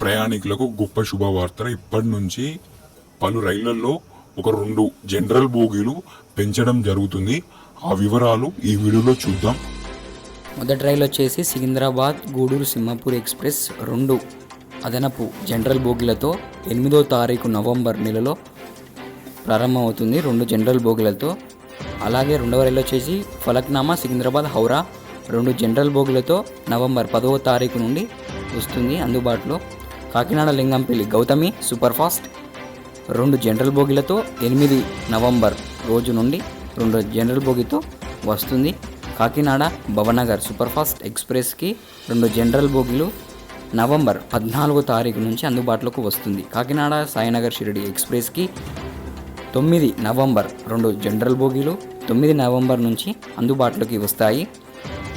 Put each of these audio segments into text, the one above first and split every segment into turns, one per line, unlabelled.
ప్రయాణికులకు గొప్ప శుభవార్త ఇప్పటి నుంచి పలు రైళ్ళలో ఒక రెండు జనరల్ బోగీలు పెంచడం జరుగుతుంది. ఆ వివరాలు ఈ వీడియోలో చూద్దాం.
మొదటి రైలు వచ్చేసి సికింద్రాబాద్ గూడూరు సింహపూర్ ఎక్స్ప్రెస్ రెండు అదనపు జనరల్ బోగిలతో ఎనిమిదో తారీఖు నవంబర్ నెలలో ప్రారంభమవుతుంది రెండు జనరల్ బోగిలతో. అలాగే రెండవ రైలు వచ్చేసి ఫలక్నామా సికింద్రాబాద్ హౌరా రెండు జనరల్ బోగిలతో నవంబర్ పదవ తారీఖు నుండి వస్తుంది. అందుబాటులో కాకినాడ లింగంపల్లి గౌతమి సూపర్ ఫాస్ట్ రెండు జనరల్ బోగిలతో ఎనిమిది నవంబర్ రోజు నుండి రెండు జనరల్ బోగితో వస్తుంది. కాకినాడ భవనగర్ సూపర్ఫాస్ట్ ఎక్స్ప్రెస్కి రెండు జనరల్ బోగిలు నవంబర్ పద్నాలుగో తారీఖు నుంచి అందుబాటులోకి వస్తుంది. కాకినాడ సాయినగర్ షిరిడి ఎక్స్ప్రెస్కి తొమ్మిది నవంబర్ రెండు జనరల్ బోగీలు తొమ్మిది నవంబర్ నుంచి అందుబాటులోకి వస్తాయి.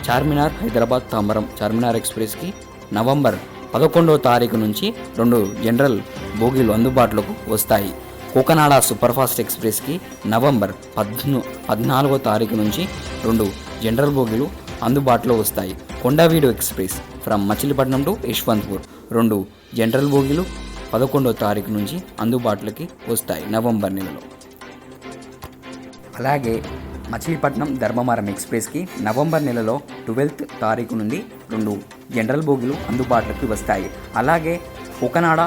చార్మినార్ హైదరాబాద్ తాంబరం చార్మినార్ ఎక్స్ప్రెస్కి నవంబర్ పదకొండవ తారీఖు నుంచి రెండు జనరల్ బోగీలు అందుబాటులోకి వస్తాయి. కోకనాడ సూపర్ఫాస్ట్ ఎక్స్ప్రెస్కి నవంబర్ పద్ను పద్నాలుగో తారీఖు నుంచి రెండు జనరల్ బోగీలు అందుబాటులో వస్తాయి. Kondaveedu express from Machilipatnam to Yesvantpur రెండు జనరల్ బోగీలు పదకొండో తారీఖు నుంచి అందుబాటులోకి వస్తాయి నవంబర్ నెలలో. అలాగే మచిలీపట్నం ధర్మవరం ఎక్స్ప్రెస్కి నవంబర్ నెలలో ట్వెల్త్ తారీఖు నుండి రెండు జనరల్ బోగీలు అందుబాటులోకి వస్తాయి. అలాగే ఒకనాడ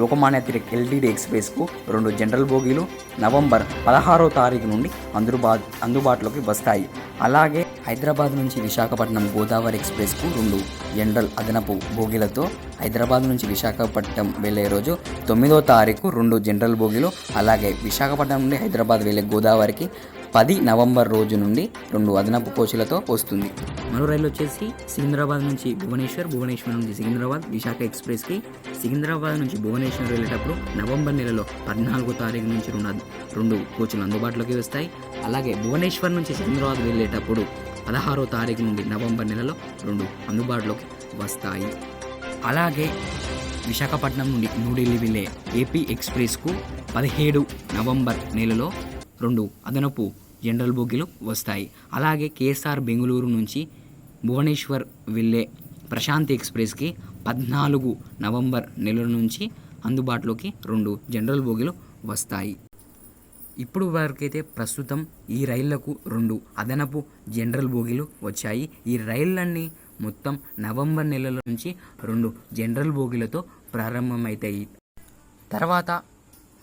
లోకమాన్య తిలక్ ఎల్టీడీ ఎక్స్ప్రెస్కు రెండు జనరల్ బోగీలు నవంబర్ పదహారో తారీఖు నుండి అందుబా అందుబాటులోకి వస్తాయి. అలాగే హైదరాబాద్ నుంచి విశాఖపట్నం గోదావరి ఎక్స్ప్రెస్కు రెండు జనరల్ అదనపు బోగీలతో హైదరాబాద్ నుంచి విశాఖపట్నం వెళ్ళే రోజు తొమ్మిదో తారీఖు రెండు జనరల్ బోగీలు అలాగే విశాఖపట్నం నుండి హైదరాబాద్ వెళ్ళే గోదావరికి పది నవంబర్ రోజు నుండి రెండు అదనపు కోచ్లతో వస్తుంది. మరో రైలు వచ్చేసి సికింద్రాబాద్ నుంచి భువనేశ్వర్ భువనేశ్వర్ నుంచి సికింద్రాబాద్ విశాఖ ఎక్స్ప్రెస్కి. సికింద్రాబాద్ నుంచి భువనేశ్వర్ వెళ్ళేటప్పుడు నవంబర్ నెలలో పద్నాలుగో తారీఖు నుంచి రెండు రెండు కోచ్లు అందుబాటులోకి వస్తాయి. అలాగే భువనేశ్వర్ నుంచి సికింద్రాబాద్ వెళ్ళేటప్పుడు పదహారో తారీఖు నుండి నవంబర్ నెలలో రెండు అందుబాటులోకి వస్తాయి. అలాగే విశాఖపట్నం నుండి న్యూఢిల్లీ వెళ్ళే ఏపీ ఎక్స్ప్రెస్కు పదిహేడు నవంబర్ నెలలో రెండు అదనపు జనరల్ బోగీలు వస్తాయి. అలాగే కేఎస్ఆర్ బెంగళూరు నుంచి భువనేశ్వర్ వెళ్ళే ప్రశాంతి ఎక్స్ప్రెస్కి పద్నాలుగు నవంబర్ నెల నుంచి అందుబాటులోకి రెండు జనరల్ బోగీలు వస్తాయి. ఇప్పుడు వరకైతే ప్రస్తుతం ఈ రైళ్ళకు రెండు అదనపు జనరల్ బోగీలు వచ్చాయి. ఈ రైళ్ళన్నీ మొత్తం నవంబర్ నెలల నుంచి రెండు జనరల్ బోగీలతో ప్రారంభమవుతాయి తర్వాత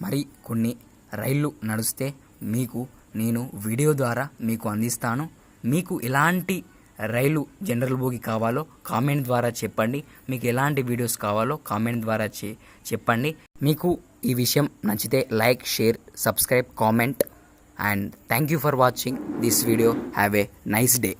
మరి కొన్ని రైళ్ళు నడిస్తే మీకు నేను వీడియో ద్వారా మీకు అందిస్తాను. మీకు ఎలాంటి రైలు జనరల్ బోగి కావాలో కామెంట్ ద్వారా చెప్పండి. మీకు ఎలాంటి వీడియోస్ కావాలో కామెంట్ ద్వారా చె- చెప్పండి. మీకు ఈ విషయం నచ్చితే like share subscribe comment. And thank you for watching. This video have a nice day.